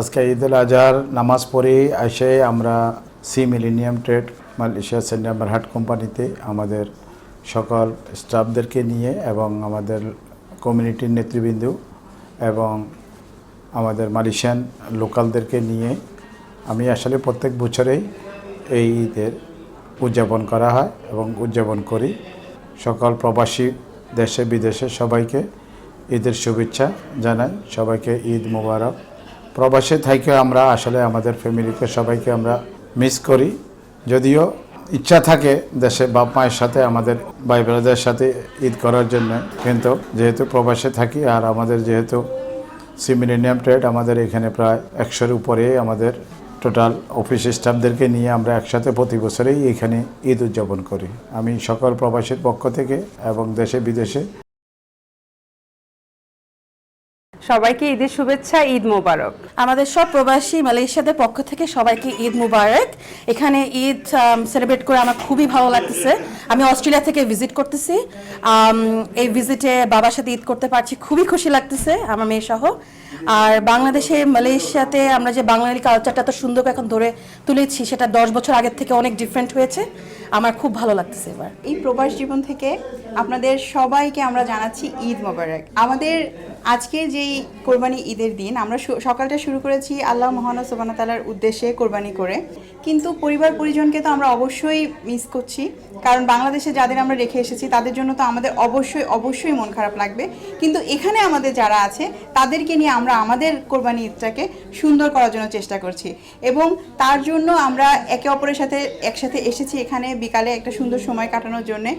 আজকে ঈদ উল আজহার নামাজ পড়ে এসে আমরা C millennium trade Malaysia centre হাট কোম্পানিতে আমাদের সকল স্টাফদেরকে নিয়ে এবং আমাদের কমিউনিটির নেতৃবৃন্দ এবং আমাদের মালয়েশিয়ান লোকালদেরকে নিয়ে আমি আসলে প্রত্যেক বছরেই এই ঈদের উদযাপন করা হয় এবং উদযাপন করি। সকল প্রবাসী দেশে বিদেশে সবাইকে ঈদের শুভেচ্ছা জানাই। সবাইকে ঈদ মোবারক। প্রবাসে থেকে আমরা আসলে আমাদের ফ্যামিলিকে সবাইকে আমরা মিস করি। যদিও ইচ্ছা থাকে দেশে বাপ মায়ের সাথে, আমাদের ভাই ব্রাদারের সাথে ঈদ করার জন্য। কিন্তু যেহেতু প্রবাসে থাকি আর আমাদের যেহেতু সিমিলেনিয়াম ট্রেড, আমাদের এখানে প্রায় একশোর উপরে আমাদের টোটাল অফিস স্টাফদেরকে নিয়ে আমরা একসাথে প্রতি বছরেই এখানে ঈদ উদযাপন করি। আমি সকল প্রবাসীর পক্ষ থেকে এবং দেশে বিদেশে সবাইকে ঈদের শুভেচ্ছা ঈদ মোবারক। আমাদের সব প্রবাসী মালয়েশিয়াদের পক্ষ থেকে সবাইকে ঈদ মুবারক। এখানে ঈদ সেলিব্রেট করে আমার খুবই ভালো লাগতেছে। আমি অস্ট্রেলিয়া থেকে ভিজিট করতেছি। এই ভিজিটে বাবার সাথে ঈদ করতে পারছি খুবই খুশি লাগতেছে আমার মেয়ে সহ আর বাংলাদেশে মালয়েশিয়াতে আমরা যে বাঙালি কালচারটা এত সুন্দর করে এখন ধরে তুলেছি সেটা দশ বছর আগের থেকে অনেক ডিফারেন্ট হয়েছে। আমার খুব ভালো লাগতেছে এবার। এই প্রবাস জীবন থেকে আপনাদের সবাইকে আমরা জানাচ্ছি ঈদ মোবারক। আমাদের আজকে যেই কোরবানি ঈদের দিন, আমরা সকালটা শুরু করেছি আল্লাহ মহান সোবানা তালার উদ্দেশ্যে কোরবানি করে। কিন্তু পরিবার পরিজনকে তো আমরা অবশ্যই মিস করছি। কারণ বাংলাদেশে যাদের আমরা রেখে এসেছি, তাদের জন্য তো আমাদের অবশ্যই অবশ্যই মন খারাপ লাগবে। কিন্তু এখানে আমাদের যারা আছে, তাদেরকে নিয়ে আমরা আমাদের কোরবানি ঈদটাকে সুন্দর করার জন্য চেষ্টা করছি। এবং তার জন্য আমরা একে অপরের সাথে একসাথে এসেছি এখানে বিকালে একটা সুন্দর সময় কাটানোর জন্যে।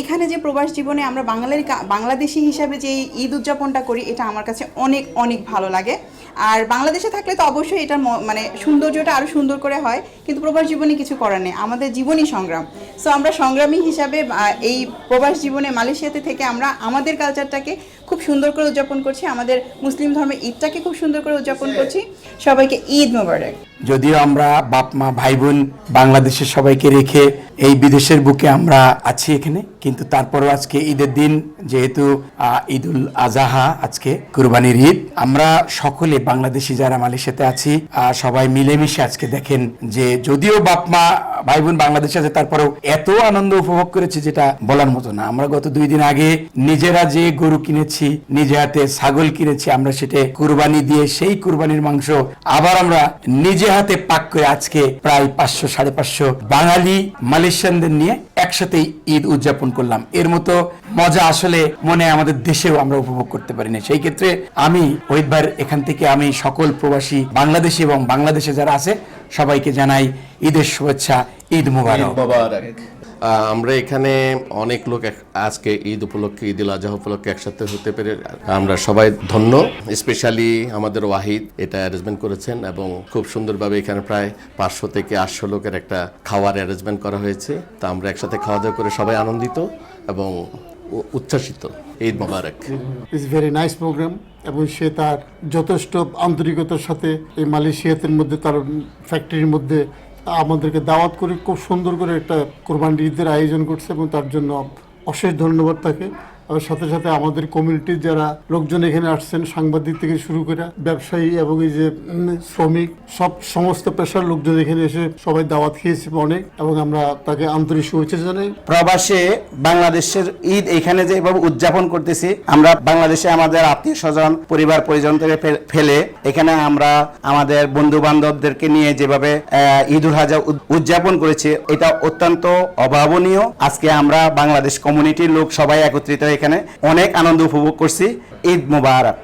এখানে যে প্রবাস জীবনে আমরা বাঙালির বাংলাদেশি হিসাবে যে ঈদ উদযাপনটা করি, এটা আমার কাছে অনেক অনেক ভালো লাগে। আর বাংলাদেশে থাকলে তো অবশ্যই এটা মানে সৌন্দর্যটা আরও সুন্দর করে হয়, কিন্তু প্রবাস জীবনে কিছু করার নেই। আমাদের জীবনই সংগ্রাম। সো আমরা সংগ্রামী হিসাবে এই প্রবাস জীবনে মালয়েশিয়াতে থেকে আমরা আমাদের কালচারটাকে খুব সুন্দর করে উদযাপন করছি। আমাদের মুসলিম ধর্মের ঈদটাকে খুব সুন্দর করে উদযাপন করছি। সবাইকে ঈদ মোবারক। যদিও আমরা বাপ, মা, ভাই, বোন বাংলাদেশের সবাইকে রেখে এই বিদেশের বুকে আমরা আছি এখানে, কিন্তু তারপরও আজকে ঈদের দিন, যেহেতু ঈদুল আজাহা আজকে কুরবানির ঈদ। আমরা সকলে বাংলাদেশি যারা মালয়েশিয়াতে আছি সবাই মিলেমিশে আজকে দেখেন যে যদিও বাপ, মা ভাই বোন বাংলাদেশে আছে, তারপরেও এত আনন্দ উপভোগ করেছে যেটা বলার মতো না। আমরা গত দুই দিন আগে নিজেরা যে গরু কিনেছি, নিজে হাতে ছাগল কিনেছি, আমরা সেটা কুরবানি দিয়ে সেই কুরবানির মাংস আবার আমরা নিজে হাতে পাক করে আজকে প্রায় পাঁচশো, সাড়ে পাঁচশো বাঙালি মালয়েশিয়ানদের নিয়ে একসাথে ঈদ উদযাপন করলাম। এর মতো মজা আসলে মনে আমাদের দেশেও আমরা উপভোগ করতে পারি না সেই ক্ষেত্রে আমি ভাইয়ের এখান থেকে আমি সকল প্রবাসী বাংলাদেশি এবং বাংলাদেশে যারা আছে, সবাইকে জানাই ঈদের শুভেচ্ছা ঈদ মুবারক। আমরা এখানে অনেক লোক আজকে ঈদ উপলক্ষে ঈদ উল আজহা উপলক্ষে একসাথে হতে পেরে আমরা সবাই ধন্য। স্পেশালি আমাদের ওয়াহিদ এটা অ্যারেঞ্জমেন্ট করেছেন এবং খুব সুন্দরভাবে এখানে প্রায় পাঁচশো থেকে আটশো লোকের একটা খাওয়ার অ্যারেঞ্জমেন্ট করা হয়েছে। তা আমরা একসাথে খাওয়া দাওয়া করে সবাই আনন্দিত এবং উচ্ছ্বাসিত। Eid Mubarak. Is very nice programme এবং সে তার যথেষ্ট আন্তরিকতার সাথে এই মালয়েশিয়াতের মধ্যে তার ফ্যাক্টরির মধ্যে আমাদেরকে দাওয়াত করে খুব সুন্দর করে একটা কোরবানির ঈদের আয়োজন করছে এবং তার জন্য অশেষ ধন্যবাদ তাকে। আর সাথে সাথে আমাদের কমিউনিটির যারা লোকজন এখানে আসছেন সাংবাদিক থেকে শুরু করে ব্যবসায়ী এবং এই যে শ্রমিক, সব সমস্ত পেশার লোকজন এখানে এসে সবাই দাওয়াত খেয়েছে অনেক এবং আমরা তাকে আন্তরিক শুভেচ্ছা জানাই। প্রবাসে বাংলাদেশের ঈদ এখানে যেভাবে উদযাপন করতেছি, আমরা বাংলাদেশে আমাদের আত্মীয় স্বজন, পরিবার, পরিজন থেকে ফেলে এখানে আমরা আমাদের বন্ধু বান্ধবদেরকে নিয়ে যেভাবে ঈদ উল হাজা উদ- উদযাপন করেছি, এটা অত্যন্ত অভাবনীয়। আজকে আমরা বাংলাদেশ কমিউনিটির লোক সবাই একত্রিত হয়ে এখানে অনেক আনন্দ উপভোগ করছি। ঈদ মুবারক।